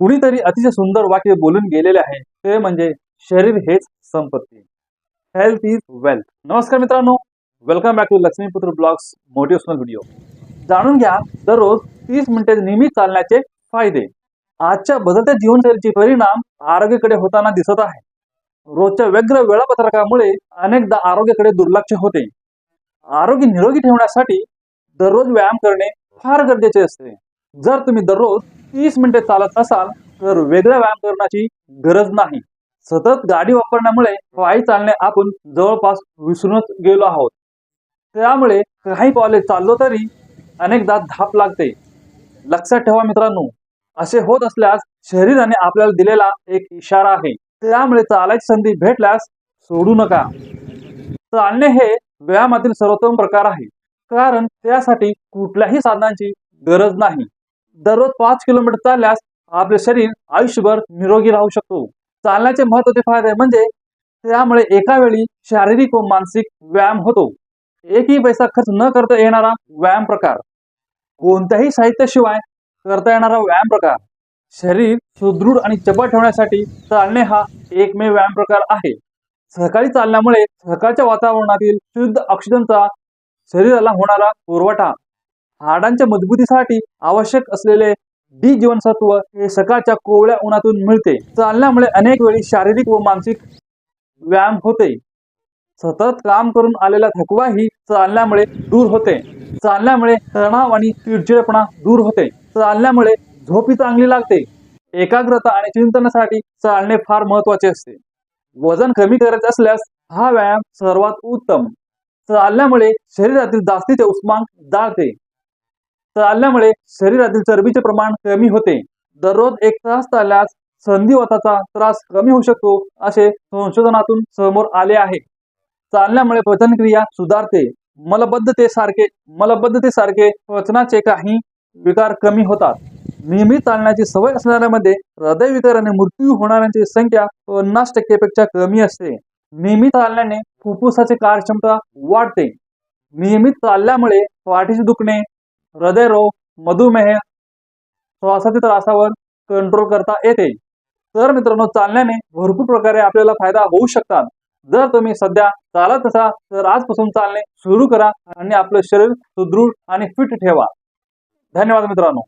कुणीतरी अतिशय सुंदर वाक्य बोलून गेलेले आहे. ते म्हणजे शरीर हेच संपत्ती. हेल्थ इज वेल्थ नमस्कार मित्रांनो. Welcome back to Laxmiputra blogs motivational video जाणून घ्या दररोज तीस मिनिटे नेहमी चालण्याचे फायदे. आजच्या बदलत्या जीवनशैलीचे परिणाम आरोग्याकडे होताना दिसत आहे. रोजच्या व्यग्र वेळापत्रकामुळे अनेकदा आरोग्याकडे दुर्लक्ष होते. आरोग्य निरोगी ठेवण्यासाठी दररोज व्यायाम करणे फार गरजेचे असते. जर तुम्ही दररोज तीस मिनिटे चालत असाल तर वेगळा व्यायाम करण्याची गरज नाही. सतत गाडी वापरण्यामुळे पायी चालणे आपण जवळपास विसरूनच गेलो आहोत. त्यामुळे काही कॉलेज चाललो तरी अनेकदा धाप लागते. लक्षात ठेवा मित्रांनो असे होत असल्यास शरीराने आपल्याला दिलेला एक इशारा आहे. त्यामुळे चालायची संधी भेटल्यास सोडू नका. चालणे हे व्यायामातील सर्वोत्तम प्रकार आहे. कारण त्यासाठी कुठल्याही साधनांची गरज नाही. दररोज पाच किलोमीटर चालल्यास आपले शरीर आयुष्यभर निरोगी राहू शकतो. चालण्याचे महत्त्वाचे फायदे म्हणजे त्यामुळे एका वेळी शारीरिक व मानसिक व्यायाम होतो. एकही पैसा खर्च न करता येणारा व्यायाम प्रकार. कोणत्याही साहित्याशिवाय करता येणारा व्यायाम प्रकार. शरीर सुदृढ आणि चपळ ठेवण्यासाठी चालणे हा एकमेव व्यायाम प्रकार आहे. सकाळी चालण्यामुळे सकाळच्या वातावरणातील शुद्ध ऑक्सिजनचा शरीराला होणारा पुरवठा हाडांच्या मजबूतीसाठी आवश्यक असलेले डी जीवनसत्व हे सकाळच्या कोवळ्या उन्हातून मिळते. चालण्यामुळे अनेक वेळी शारीरिक व मानसिक व्यायाम होते. सतत काम करून आलेला थकवाही चालण्यामुळे दूर होते. चालण्यामुळे तणाव आणि चिडचिडपणा दूर होते. चालण्यामुळे झोपी चांगली लागते. एकाग्रता आणि चिंतनासाठी चालणे फार महत्त्वाचे असते. वजन कमी करायचे असल्यास हा व्यायाम सर्वात उत्तम. चालण्यामुळे शरीरातील जास्तीचे उष्मांक जाळते चालल्यामुळे शरीरातील चरबीचे प्रमाण कमी होते. दररोज एक तास चालल्यास संधिवाताचा त्रास कमी होऊ शकतो असे संशोधनातून समोर आले आहे. चालण्यामुळे पचनक्रिया सुधारते. मलबद्धतेसारखे मलबद्धतेसारखे पचनाचे काही विकार कमी होतात. नियमित चालण्याची सवय असणाऱ्यामध्ये हृदयविकार आणि मृत्यू होणाऱ्यांची संख्या पन्नास टक्केपेक्षा कमी असते. नियमित चालण्याने फुफ्फुसाची कार्यक्षमता वाढते. नियमित चालल्यामुळे पाठीचे दुखणे हृदयरोग मधुमेह श्वासाच्या त्रासावर कंट्रोल करता येते. तर मित्रांनो चालण्याने भरपूर प्रकारे आपल्याला फायदा होऊ शकतात. जर तुम्ही सध्या चालत असाल तर आजपासून चालणे सुरू करा आणि आपलं शरीर सुदृढ आणि फिट ठेवा. धन्यवाद मित्रांनो.